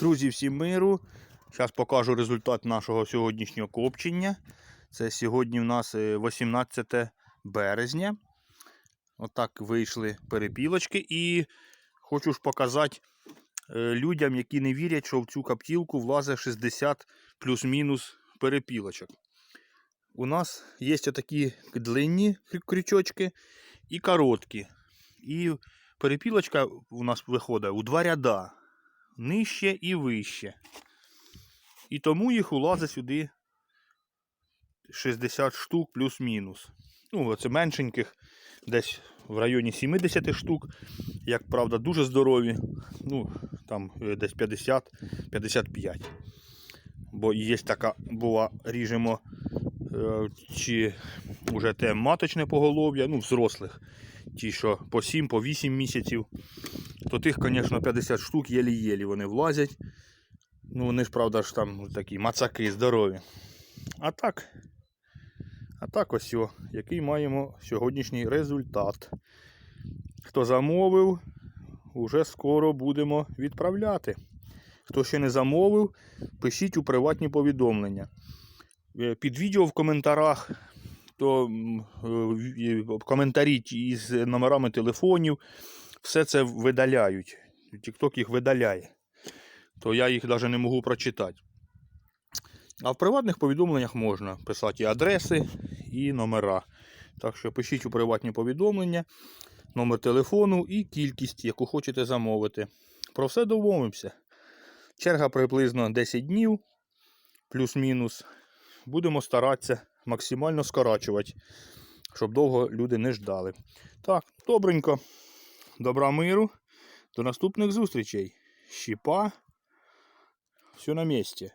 Друзі, всім миру. Зараз покажу результат нашого сьогоднішнього копчення. Це сьогодні у нас е, 18 березня. Отак вийшли перепілочки. І хочу ж показати е, людям, які не вірять, що в цю каптілку влазить 60 плюс-мінус перепілочок. У нас є такі длинні крючочки і короткі. І перепілочка у нас виходить у два ряда. Нижче і вище. І тому їх улазить сюди 60 штук плюс-мінус. Ну, оце меншеньких, десь в районі 70 штук. Як правда, дуже здорові. Ну, там е, десь 50-55. Бо є така, була, ріжемо, е, чи вже те маточне поголов'я, ну, взрослих. Ті, що по 7, по 8 місяців то тих, звісно, 50 штук єлі-єлі вони влазять. Ну, вони ж, правда, ж там такі мацаки здорові. А так, а так ось, о, який маємо сьогоднішній результат. Хто замовив, уже скоро будемо відправляти. Хто ще не замовив, пишіть у приватні повідомлення. Е, Під відео в коментарях, то е, коментарі із номерами телефонів все це видаляють. TikTok їх видаляє. То я їх навіть не можу прочитати. А в приватних повідомленнях можна писати і адреси, і номера. Так що пишіть у приватні повідомлення, номер телефону і кількість, яку хочете замовити. Про все домовимося. Черга приблизно 10 днів, плюс-мінус. Будемо старатися максимально скорачувати, щоб довго люди не ждали. Так, добренько. Добра миру. До наступних зустрічей. Щіпа. Все на місці.